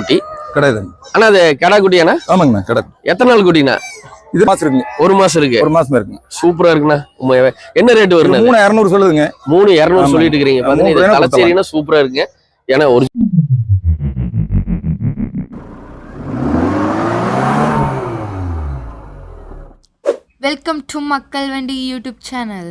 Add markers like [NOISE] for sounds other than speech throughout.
குட்டி கிடையாதுங்க ஆனா அது கெடா குட்டியாண்ணா ஆமாங்கண்ணா கடை எத்தனை நாள் குட்டிண்ணா? இது மாசம் இருக்குங்க. ஒரு மாசம் இருக்கு. ஒரு மாசமா இருக்குங்க. சூப்பரா இருக்குண்ணா. உண்மையாவே. என்ன ரேட் வருண்ணா மூணு இரநூறு சொல்லுதுங்க. மூணு இரநூறு. சொல்லிட்டு இருக்கிறீங்க. பாத்தீங்கன்னா தலைச்சேரினா சூப்பரா இருக்குங்க. ஏன்னா ஒரு வெல்கம் டு மக்கள் வண்டி யூடியூப் சேனல்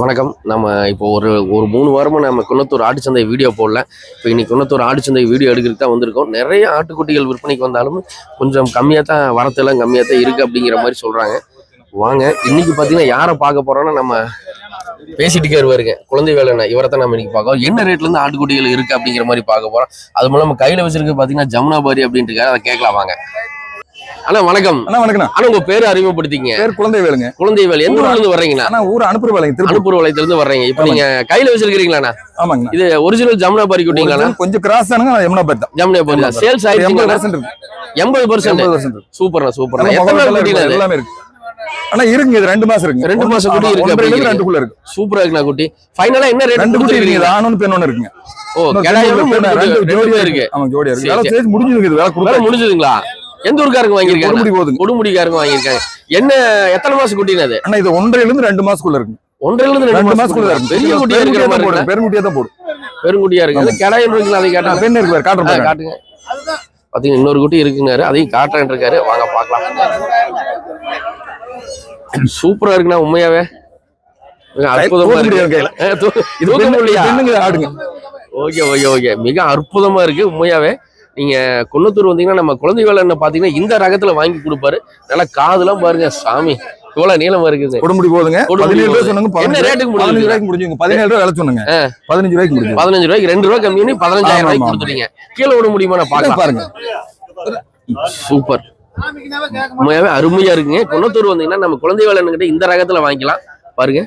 வணக்கம். நம்ம இப்போ ஒரு ஒரு மூணு வாரமாக நம்ம குன்னத்தூர் ஆட்டுச்சந்தை வீடியோ போடல. இப்போ இன்னைக்கு குன்னத்தூர் ஆட்டுச்சந்தை வீடியோ எடுக்கிறதுக்கு தான் வந்திருக்கோம். நிறைய ஆட்டுக்குட்டிகள் விற்பனைக்கு வந்தாலும் கொஞ்சம் கம்மியாக தான் வரத்தெல்லாம் கம்மியாக தான் இருக்கு அப்படிங்கிற மாதிரி சொல்றாங்க. வாங்க இன்னைக்கு பார்த்தீங்கன்னா யாரை பார்க்க போகிறோன்னா நம்ம பேசிட்டு வருவாருங்க. குழந்தை வேலைண்ணா இவரை தான் நம்ம இன்னைக்கு பார்க்கோம் என்ன ரேட்ல இருந்து ஆட்டுக்குட்டிகள் இருக்கு அப்படிங்கிற மாதிரி பார்க்க போறோம். அது மூலம் நம்ம கையில வச்சிருக்க பார்த்தீங்கன்னா ஜமுனாபாரி அப்படின்ட்டு அதை கேட்கலாம் வாங்க. அண்ணா வணக்கம். அண்ணா வணக்கண்ணா ஆனா உங்க பேரு அறிமுகப்படுத்திங்க பேர் குழந்தை வேலுங்க. குழந்தை வேலை. எந்த ஊர்ல இருந்து வர்றீங்கண்ணா? ஆனா ஊர் அனுப்புற வேலைங்க திருப்பூர் அனுப்பூர் வளையத்துல இருந்து வர்றீங்க. இப்போ நீங்க கையில வச்சிருக்கீங்களாண்ணா ஆமாங்கண்ணா. இது ஒரிஜினல் ஜமுனா பாரி ஒரிஜினல் கொஞ்சம் கிராஸ் தானுங்க யமுனா பேர் தான். ஜமுனா பாரி தான். சேல்ஸ் இருக்கு. எண்பது பர்சன்ட் இருக்கு. சூப்பர்ண்ணா சூப்பர்ண்ணா. எத்தனை குட்டினா எல்லாம் இருக்கு. ஆனா இருக்குங்க இது ரெண்டு மாசம் இருக்கு. ரெண்டு மாசம் குட்டி இருக்கு. ரெண்டுக்குள்ள இருக்கு. சூப்பரா இருக்குண்ணா குட்டி. ஃபைனலா என்ன ரேட் ரெண்டு குட்டி கொடுத்துருக்கீங்க? இருக்குங்க. ஆண் ஒன்று பெண் ஒன்று இருக்குங்க ஓ ஜோடியா இருக்கு. இருக்கு. ஆமா ஜோடியா இருக்கு. வேலை ஸ்டேஜ் முடிஞ்சிருக்கு இது வேலை வேலை முடிஞ்சதுங்களா? எந்த ஊருக்காரங்க வாங்கியிருக்காங்க? கொடுமுடி போகுதுங்க. கொடுமுடிக்காரங்க வாங்கியிருக்காங்க. என்ன எத்தனை மாசம் குட்டினா அது? ஆனா இது ஒன்றரைல இருந்து ரெண்டு மாசத்துக்குள்ள இருக்கு ஒன்றரைல இருந்து ரெண்டு மாசத்துக்குள்ள இருக்கு பெரிய குட்டியா இருக்கிற மாதிரி போடும். பெருங்குட்டியா தான் போடும் பெருங்குட்டியா இருக்கு. அது கிடாயில் இருக்குங்களா அதை கேட்டா பெண் இருக்கு காட்டுறேன். காட்டுங்க. பாத்தீங்கன்னா இன்னொரு குட்டி இருக்குங்காரு அதையும் காட்டுறேன் இருக்காரு. வாங்க பார்க்கலாம். சூப்பரா இருக்குண்ணா உண்மையாவே. அற்புதமா இருக்கு. Okay okay okay. மிக அற்புதமா இருக்கு உண்மையாவே. நீங்க குன்னத்தூர் வந்தீங்கன்னா நம்ம குழந்தை வேலை பாத்தீங்கன்னா இந்த ரகத்துல வாங்கி கொடுப்பாரு. நல்லா காதுலாம் பாருங்க சாமி. இவ்வளவு நீளமா இருக்குது. கொடுமுடி கொடுமுடி பதினேழு ரூபாய். சொன்னாங்க என்ன பதினஞ்சு ரேட்டுக்கு பதினஞ்சு முடிஞ்சது? ரூபாய்க்கு முடிஞ்சுங்க. பதினேழு ரூபாய் விலை சொன்னாங்க. பதினஞ்சு ரூபாய்க்கு முடிஞ்சு பதினஞ்சு ரூபாய்க்கு ரெண்டு ரூபாய் கம்மி பண்ணி பதினஞ்சாயிரம் ரூபாய்க்கு ஆமா. கொடுத்துட்டீங்க. கீழே விட முடியுமா நான் பார்க்கலாம். பாருங்க. சூப்பர். உண்மையாவே அருமையா இருக்குங்க. குன்னத்தூர் வந்தீங்கன்னா நம்ம குழந்தை வேலைன்னுகிட்ட இந்த ரகத்துல வாங்கிக்கலாம். பாருங்க.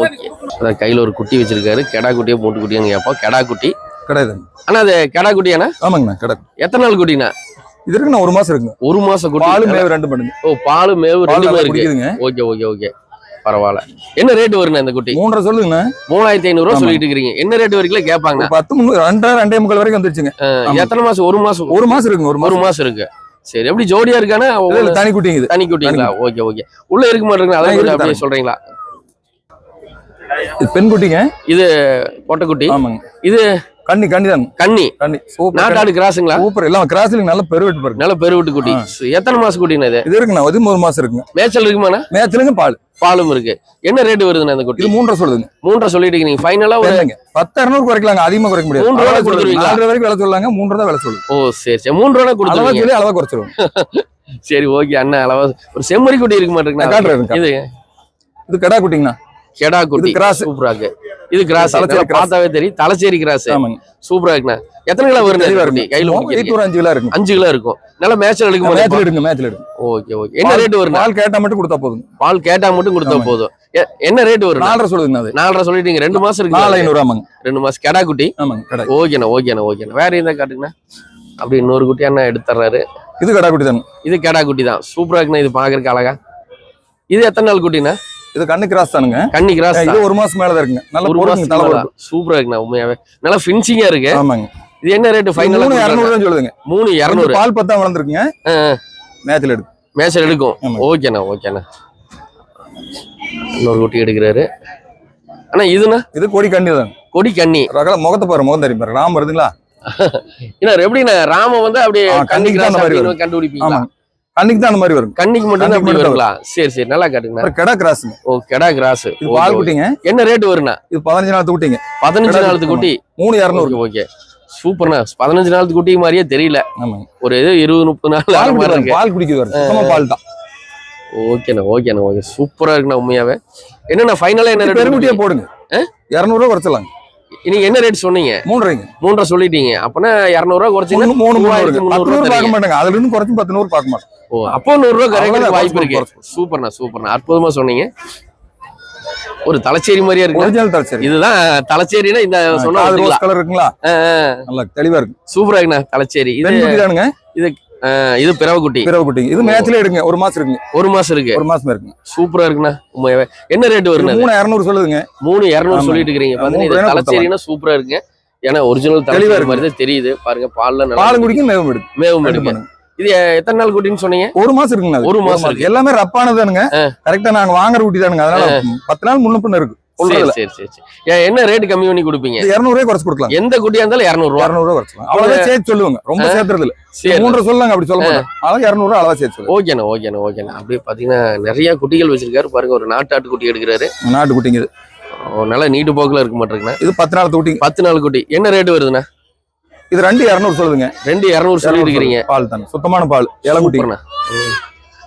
ஓகே. அதான் கையில ஒரு குட்டி வச்சிருக்காரு. கெடா குட்டியா மூட்டு குட்டியான்னு கேட்போம். கெடா குட்டி. கிடையாது ஆனா அது கெடா குட்டியாண்ணா? ஆமாங்கண்ணா கடை எத்தனை நாள் குட்டிண்ணா? இது இருக்குண்ணா ஒரு மாசம் இருக்குங்க. ஒரு மாசம் பால் குட்டி மேவு ரெண்டு பண்ணுங்க. ஓ பால் மேவு குடிக்குதுங்க. Okay okay okay. பரவாயில்ல. என்ன ரேட் வருண்ணா இந்த குட்டி? மூன்றரை சொல்லுங்கண்ணா. மூணாயிரத்தி ஐநூறு ரூபா. சொல்லிட்டு இருக்கீங்க என்ன ரேட் வரைக்கும் கேட்பாங்க பத்து முந்நூறு ரெண்டரை ரெண்டே முக்கால் வரைக்கும் வந்துருச்சுங்க. எத்தனை மாசம்? ஒரு மாசம். ஒரு மாசம் இருக்குங்க ஒரு ஒரு மாசம். இருக்கு. சரி எப்படி ஜோடியா இருக்கானா? தனி குட்டிங்க இது. தனி குட்டிங்களா? Okay okay. உள்ள இருக்க மாட்டேங்குது ஆ, அதை இருக்கு, கொஞ்சம் அப்படியே தரேன். சொல்றீங்களா இது பெண் குட்டிங்க. பொட்டைக்குட்டி ஆமாங்க. இது கண்ணி கண்ணி தான். கண்ணி. சூப்பர் நாட்டாடு கிராஸுங்களா? சூப்பர். எல்லாம் கிராஸ்லிங் நல்ல பெருவெட்டு பாருங்க நல்ல பெருவிட்டு குட்டி. எத்தனை மாசம் குட்டினா இது? இது இருக்குண்ணா இது ஒரு மாசம் இருக்குங்க. மேய்ச்சல் இருக்குமாண்ணா? மேட்ச்லங்க பால். பாலும் இருக்கு. என்ன ரேட் வருதுண்ணா இந்த குட்டி? இது மூன்றரை சொல்லுதுங்க. மூன்றரை சொல்லிட்டு இருக்கீங்க. ஃபைனலா ஒரு பத்து இரநூறு குறைக்கலாங்க. அதிகமா குறைக்க முடியாது. மூன்று ரூபா அளவா சொல்லுங்க. கொடுத்துருவீங்களா? நாலரை வரைக்கும் விலை சொல்லாங்க மூன்று தான் விலை சொல்லுங்க ஓ சரி சரி. மூன்று ரூபா கொடுத்துருவீங்க. சொல்லி அளவா குறைச்சிருவோம். [LAUGHS] சரி ஓகே அண்ணா அளவா. ஒரு செம்மறி குட்டி இருக்க மாட்டேங்குது இது? இது கடா குட்டிங்கண்ணா. கெடா குட்டி. இது cross. இது கிராஸ். பார்த்தாவே தெரியும். தலச்சேரி கிராஸ் சூப்பரா இருக்குண்ணா. எத்தனை கிலோ வருது? கையில ஒரு அஞ்சு கிலோ இருக்குங்க அஞ்சு கிலோ இருக்கும். நல்ல மேட்ச்ல எடுக்க மேட்ச்ல எடுங்க மேட்ச்ல எடுங்க. ஓகே ஓகே என்ன ரேட் வருண்ணா? பால் கேட்டா மட்டும் கொடுத்தா போதும். பால் கேட்டா மட்டும் கொடுத்தா. போதும். என்ன ரேட் வரும் நாலரை சொல்லுதுங்க அது. நாலரை சொல்லிட்டீங்க. ரெண்டு மாசம் நாலு இருக்கு ஐநூறு ஆமாங்க. ரெண்டு மாசம். கெடா குட்டி? ஆமாங்க ஓகேண்ணா ஓகேண்ணா ஓகேண்ணா வேற எந்த காட்டுங்கண்ணா? அப்படி இன்னொரு குட்டி அண்ணா எடுத்துறாரு. இது கடா குட்டி தானே. இது கெடா குட்டி தான். சூப்பரா இருக்குண்ணா இது பாக்குறதுக்கு அழகா. இது எத்தனை நாள் குட்டிண்ணா? இது கண்ணு கிராஸ் தானுங்க. கன்னி கிராஸ் இது ஒரு மாசம் மேல இருக்குங்க. நல்ல ஒரு மாசம். பொறுப்பு. சூப்பரா இருக்குண்ணா உண்மையாவே. நல்லா ஃபினிஷிங்கா இருக்கு. ஆமாங்க. இது என்ன ரேட் ஃபைனல் மூணு இரநூறு தான் சொல்லுதுங்க. மூணு இரநூறு. பால் பத்தா வளர்ந்துருக்குங்க. மேட்ச்ல எடுக்கு மேட்ச் எடுக்கும். ஓகேண்ணா ஓகேண்ணா. இன்னொரு குட்டி எடுக்கிறாரு. அண்ணா இதுண்ணா? இது கொடி கண்ணி தான் கொடி கன்னி ரகல முகத்தை பாரு முகம் தெரியும் பாரு. ராம் வருதுங்களா [LAUGHS] என்ன எப்படிண்ணா? ராம வந்து அப்படியே தான் கிராஸ் அந்த கண்ணிக்கு தான் அந்த மாதிரி வரும். கன்னிக்கு மட்டும் தான் வருங்களா? சரி சரி நல்லா அப்புறம் கெடா கிராஸுங்க ஓ கெடா கிராஸ். பால் குட்டிங்க. என்ன ரேட் வருண்ணா? இது பதினஞ்சு நாள் குட்டிங்க பதினஞ்சு நாளுக்கு குட்டி? மூணு இரநூறு. ஓகே சூப்பர்ண்ணா. பதினஞ்சு நாளுக்கு குட்டி மாதிரியே தெரியல. ஒரு இது இருபது முப்பது நாள் பால் குடிக்குது பால் தான். ஓகேண்ணா ஓகேண்ணா ஓகே. சூப்பரா இருக்குண்ணா உண்மையாவே. என்னண்ணா ஃபைனலா என்ன பெருங்குட்டியே போடுங்க. இரநூறுவா குறைச்சலாங்க நீங்க என்ன ரேட் சொன்னீங்க? மூன்றரைங்க மூன்றரை சொல்லிட்டீங்க. அப்பனா இரநூறுவா குறைச்சிங்கன்னா மூணு மூணு மூவாயிரத்தி மூணு முந்நூறு பார்க்க மாட்டாங்க. அதுல இருந்து குறைச்சு பத்து நூறு பார்க்க மாட்டோம் ஓ அப்போ நூறு ரூபா கரெக்ட் அவ்வளவுதான், வாய்ப்பு இருக்கு. சூப்பர்ண்ணா சூப்பர்ண்ணா. அற்புதமா சொன்னீங்க. ஒரு தலைச்சேரி மாதிரியே இருக்கு? ஒரிஜினல் தான் சரி இதுதான் தலைச்சேரினா இந்த சொன்னா அது கலர் இருக்குங்களா? நல்லா தெளிவா இருக்கு. சூப்பரா இருக்குண்ணா தலைச்சேரி. இது அஹ், இது பிறவக்குட்டி. பிறவு குட்டி இது மேட்ச்ல எடுங்க. ஒரு மாசம் இருக்குங்க. ஒரு மாசம் இருக்கு. ஒரு மாசம் இருக்குங்க. சூப்பரா இருக்குண்ணா. உண்மையாவே என்ன ரேட் வருண்ணா மூணு இரநூறு சொல்லுதுங்க. மூணு இரநூறு. சொல்லிட்டு இருக்கிறீங்க. பாத்தீங்கன்னா தலைச்சேரினா சூப்பரா இருக்குங்க ஏன்னா ஒரிஜினல் தெளிவா இருக்கு. மாதிரி தெரியுது. பாருங்க பால்ல பால் குடிக்கும் மேவும் எடுக்கும். மேவும் பண்ணுங்க. இது எத்தனை நாள் குட்டின்னு சொன்னீங்க? ஒரு மாசம் இருக்குங்க. ஒரு மாசம். எல்லாமே ரப்பானதானுங்க கரெக்டா நாங்க வாங்குற குட்டி தானுங்க அதனால பத்து நாள் முன்ன பின்ன இருக்கு. சரி சரி சரி என்ன ரேட் கம்மி பண்ணி கொடுப்பீங்க? இருநூறு ரூபாய் குறைச்சு கொடுக்கலாம். எந்த குட்டியா இருந்தாலும் இருநூறு ரூபா. இருநூறு ரூபாய் குறைச்சலாம் அவ்வளவுதான் சேர்த்து சொல்லுவாங்க. ரொம்ப சேர்த்துறது இல்ல. சொல்லுங்க அப்படி சொல்ல மாட்டேன் அதான் இருநூறு ரூபாய் அளவா சேர்த்து ஓகேண்ணா ஓகேண்ணா ஓகேண்ணா. அப்படியே பாத்தீங்கன்னா நிறைய குட்டிகள் வச்சிருக்காரு. பாருங்க ஒரு நாட்டு ஆட்டு குட்டி எடுக்கிறாரு. நாட்டு குட்டிங்க நல்லா நீட்டு போக்குல இருக்க மாட்டேங்குண்ணா இது பத்து நாள் குட்டிங்க பத்து நாள் குட்டி. என்ன ரேட் வருதுண்ணா? இது ரெண்டு இருநூறு சொல்லுதுங்க. ரெண்டு இரநூறு சொல்லி இருக்கிறீங்க. பால் தானே. சுத்தமான பால். இளங்குட்டி. சூப்பர்ண்ணா. ம்.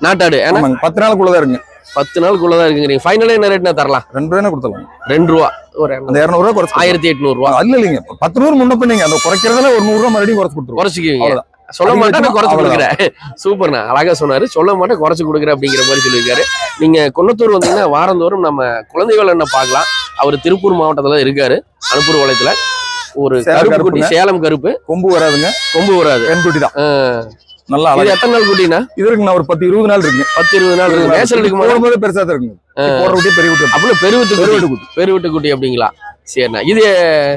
நாட்டாடு. பத்து நாளுக்குள்ளதான் இருக்குங்க. பத்து நாளுக்குள்ளதான் இருக்குங்கிறீங்க ஃபைனலே என்ன ரேட்னா தரலாம்? ரெண்டு ரூபாய் கொடுத்துலாம் ரெண்டு ரூபா. ஒரு அந்த இருநூறு ரூபாய் குறைச்சு ஆயிரத்தி எட்நூறு ரூபா. இல்ல இல்லைங்க. பத்து நூறு முன்ன பண்ணீங்க அந்த குறைக்கிறதுல ஒரு நூறு ரூபாய் மறுபடியும் குறைச்சு கொடுத்துருவோம். குறைச்சிக்குவீங்க. சொல்ல மாட்டேன் குறைச்சு. கொடுக்குறேன். சூப்பர்ண்ணா அழகா சொன்னாரு. சொல்ல மாட்டேன் குறைச்சு கொடுக்குறேன் அப்படிங்கிற மாதிரி சொல்லியிருக்காரு. நீங்க குன்னத்தூர் வந்தீங்கன்னா வாரந்தோறும் நம்ம குழந்தைகள் என்ன பார்க்கலாம். அவர் திருப்பூர் மாவட்டத்துல இருக்காரு. அனுப்பூர் வளையத்துல ஒரு சேலம் கருப்பு. சேலம் கருப்பு. கொம்பு வராதுங்க. கொம்பு வராது. பெண் குட்டி தான். நல்லா எத்தனை நாள் குட்டினா இது இருக்குங்க ஒரு பத்து இருபது நாள் இருக்குங்க. பத்து இருபது நாள் இருக்கு மேசல் எடுக்குமா போடும்போது பெருசா தான் இருக்குங்க. போடுற குட்டி பெரிய குட்டி அப்படின்னு பெருவிட்டு பெருவெட்டு குட்டி பெருவிட்டு குட்டி அப்படிங்களா? சரிண்ணா. இது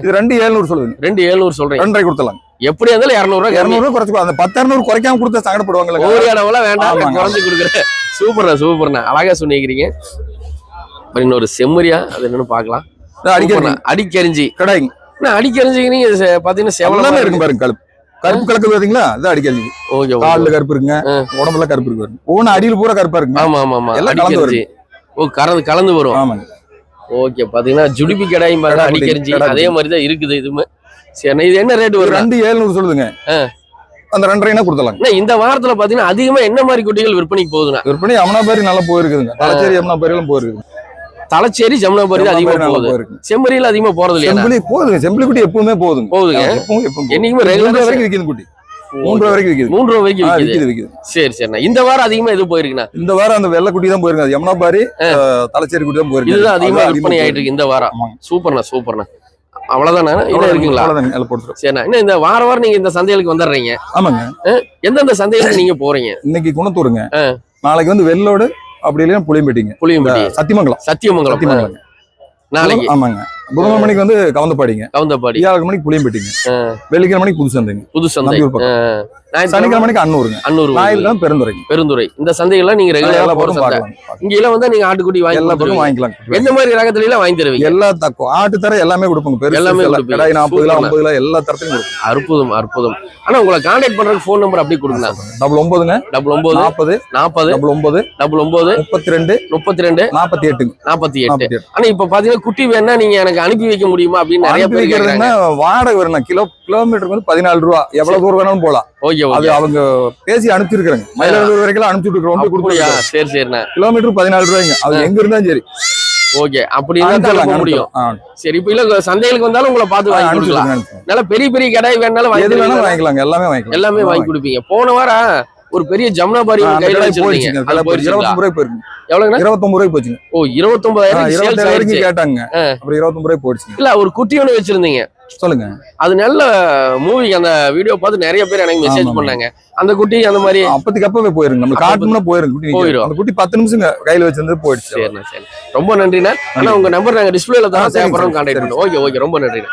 இது ரெண்டு ஏழுநூறு சொல்லுதுங்க. ரெண்டு எழுநூறு சொல்றீங்க. ரெண்டரை கொடுத்தலாம் எப்படியா இருந்தாலும் இரநூறுவா இருநூறு ரூபாய் குறைச்சு அந்த பத்து இரநூறு குறைக்காம கொடுத்தா சங்கடப்படுவாங்கல்ல. ஒவ்வொரு இடம்லாம் வேண்டாம். குறைஞ்சு கொடுக்குறேன். சூப்பர்ண்ணா சூப்பர்ண்ணா. அழகா சொன்னிக்கிறீங்க இன்னொரு செம்மறியா அது என்னன்னு பார்க்கலாம். அடிக்கிறேன் சூப்பர்ண்ணா. அடிக்கரிஞ்சி கடாய்ங்க. அண்ணா, அடிக்கரிஞ்சிக்கிறீங்க இது செ- பாத்தீங்கன்னா செவலமா இருக்கும் பாருங்க கருப்பு கருப்பு கலக்கு பாத்தீங்களா? அது அடிக்கிறது ஓகே கால்ல கருப்பு இருக்குங்க. உடம்புல கருப்பு இருக்கு ஒவ்வொன்று அடியில் பூரா கருப்பா இருக்குங்க. ஆமா ஆமா ஆமா. எல்லாம் கலந்து அடிக்கரிஞ்சி ஓ கலந்து கலந்து வரும். ஆமாங்க. ஓகே பாத்தீங்கன்னா ஜுடிபி கடாயும் பாருங்க அடிக்கரிஞ்சி அதே மாதிரி தான் இருக்குது இதுவுமே. சரி இது என்ன ரேட் வரும் ரெண்டு ஏழுநூறு சொல்லுதுங்க. அந்த ரெண்டரைனா கொடுத்தலாங்க அண்ணா, இந்த வாரத்துல பாத்தீங்கன்னா அதிகமா என்ன மாதிரி குட்டிகள் விற்பனைக்கு போகுதுண்ணா? விற்பனை அமனாபாரி நல்லா போயிருக்குதுங்க. தலைச்சேரி அமனாபாரி எல்லாம் போயிருக்குது தலைச்சேரி ஜமுனாபுரி அதிகமா போகுது. போயிருக்கு. செம்மறியில அதிகமா போறது இல்லையா செம்பிளி போகுதுங்க. செம்பிளி குட்டி எப்பவுமே போகுதுங்க. போகுதுங்க. என்னைக்குமே ரெகுலரா வரைக்கும் விற்கிது குட்டி. மூன்று ரூபா வரைக்கும் விற்கிது மூன்று ரூபா வரைக்கும் விற்கிது விற்கிது சரி சரிண்ணா இந்த வாரம் அதிகமா எது போயிருக்குண்ணா? இந்த வாரம் அந்த வெள்ளை குட்டி தான் போயிருங்க அது யமுனாபாரி தலைச்சேரி குட்டி தான் போயிருக்கு இதுதான் அதிகமா விற்பனை ஆயிட்டு இருக்கு இந்த வாரம். சூப்பர்ண்ணா சூப்பர்ண்ணா. அவ்வளவுதாண்ணா இன்னும் இருக்குங்களா. சரிண்ணா இன்னும் இந்த வார வாரம் நீங்க இந்த சந்தைகளுக்கு வந்துடுறீங்க. ஆமாங்க. எந்தெந்த சந்தைகளுக்கு நீங்க போறீங்க? இன்னைக்கு குணத்தூருங்க. நாளைக்கு வந்து வெள்ளோடு அப்படி இல்லையா புளியம்பேட்டிங்க. புளியம்பட்டி. சத்தியமங்கலம். சத்தியமங்கலம். சத்தியமங்கலம். நாளைக்கு. ஆமாங்க. புதன்கிழமை மணிக்கு வந்து கவுந்தப்பாடிங்க. கவுந்தப்பாடி. வியாழக்கிழமை மணிக்கு புளியம்பேட்டிங்க வெள்ளிக்கிழமை மணிக்கு புது சந்தைங்க. புது சந்தை. சனிக்கிழமை மணிக்கு அன்னூருங்க. அன்னூர் ஞாயிற்றுக்கிழமை பெருந்துறைங்க பெருந்துறை. இந்த சந்தைகள்லாம் நீங்க ரெகுலரா போற சந்தை. இங்க எல்லாம் வந்து நீங்க ஆட்டுக்குட்டி வாங்கி எல்லா கொடுத்துருவீங்க. வாங்கிக்கலாம். எந்த மாதிரி ரகத்துல எல்லாம் வாங்கி தருவீங்க? எல்லா தக்கும் ஆட்டு தர எல்லாமே கொடுப்போங்க. பெருசு எல்லாமே. கடாய் நாற்பது கிலோ. ஐம்பது கிலோ எல்லா தரத்தையும் கொடுப்போம். அற்புதம் அற்புதம். ஆனா உங்களை கான்டாக்ட் பண்றதுக்கு ஃபோன் நம்பர் அப்படியே கொடுங்க. டபுள் ஒன்பதுங்க. டபுள் ஒன்பது நாற்பது நாற்பது டபுள் ஒன்பது டபுள் ஒன்பது முப்பத்தி ரெண்டு முப்பத்தி ரெண்டு நாற்பத்தி எட்டுங்க. நாற்பத்தி எட்டு. நாற்பத்தி எட்டு. ஆனா இப்ப பாத்தீங்கன்னா குட்டி வேணா நீங்க எனக்கு அனுப்பி வைக்க முடியுமா அப்படின்னு நிறைய பேர் வாடகை வரணும் கிலோ கிலோமீட்டருக்கு வந்து பதினாலு ரூபா. எவ்வளவு தூரம் வேணாலும் போலாம் ஓகே அது அவங்க பேசி அனுப்பிச்சிருக்காங்க மயிலாடுதுறை வரைக்கும் அனுப்பிச்சு விட்டுருக்கோம் கொடுத்துருக்காங்க சரி சரிண்ணா கிலோமீட்டர் பதினாலு ரூபாய்ங்க. அது எங்க இருந்தாலும் சரி. ஓகே அப்படி தான் முடியும். சரி இப்ப இல்ல சந்தைகளுக்கு வந்தாலும் உங்களை பார்த்து வாங்கி கொடுக்கலாம். நல்ல பெரிய பெரிய கடாய் வேணாலும் வாங்கி எது வேணாலும் தருவீங்களா? வாங்கிக்கலாங்க. எல்லாமே வாங்கிக்கலாம். எல்லாமே வாங்கி கொடுப்பீங்க. போன வாரம் ஒரு பெரிய ஜமுனாபாரி கையில வச்சிருந்தீங்க. போயிடுச்சு. ரூபாய் போயிருங்க எவ்வளவுங்க இருபத்தொன்பது ரூபாய் போச்சுங்க ஓ இருபத்தொன்பதாயிரம் சேல்ஸ் ஆயிருச்சு. கேட்டாங்க. அப்புறம் இருபத்தொன்பது ரூபாய் போயிடுச்சுங்க. இல்ல ஒரு குட்டி ஒண்ணு வச்சிருந்தீங்க. சொல்லுங்க. அது நல்ல மூவி அந்த வீடியோ பார்த்து நிறைய பேர் எனக்கு மெசேஜ். பண்ணாங்க. அந்த குட்டி அந்த மாதிரி. அப்பத்துக்கு அப்பவே போயிருங்க. நம்ம காட்டணும்னா போயிருங்க குட்டி. போயிரும். அந்த குட்டி பத்து நிமிஷம் கையில வச்சிருந்து போயிடுச்சு. சரிண்ணா சரி ரொம்ப நன்றிண்ணா. ஆனா உங்க நம்பர் நாங்க டிஸ்பிளேல தான் தேவைப்படுறோம் கான்டாக்ட். பண்ணுவோம். Okay okay. ரொம்ப நன்றிண்ணா.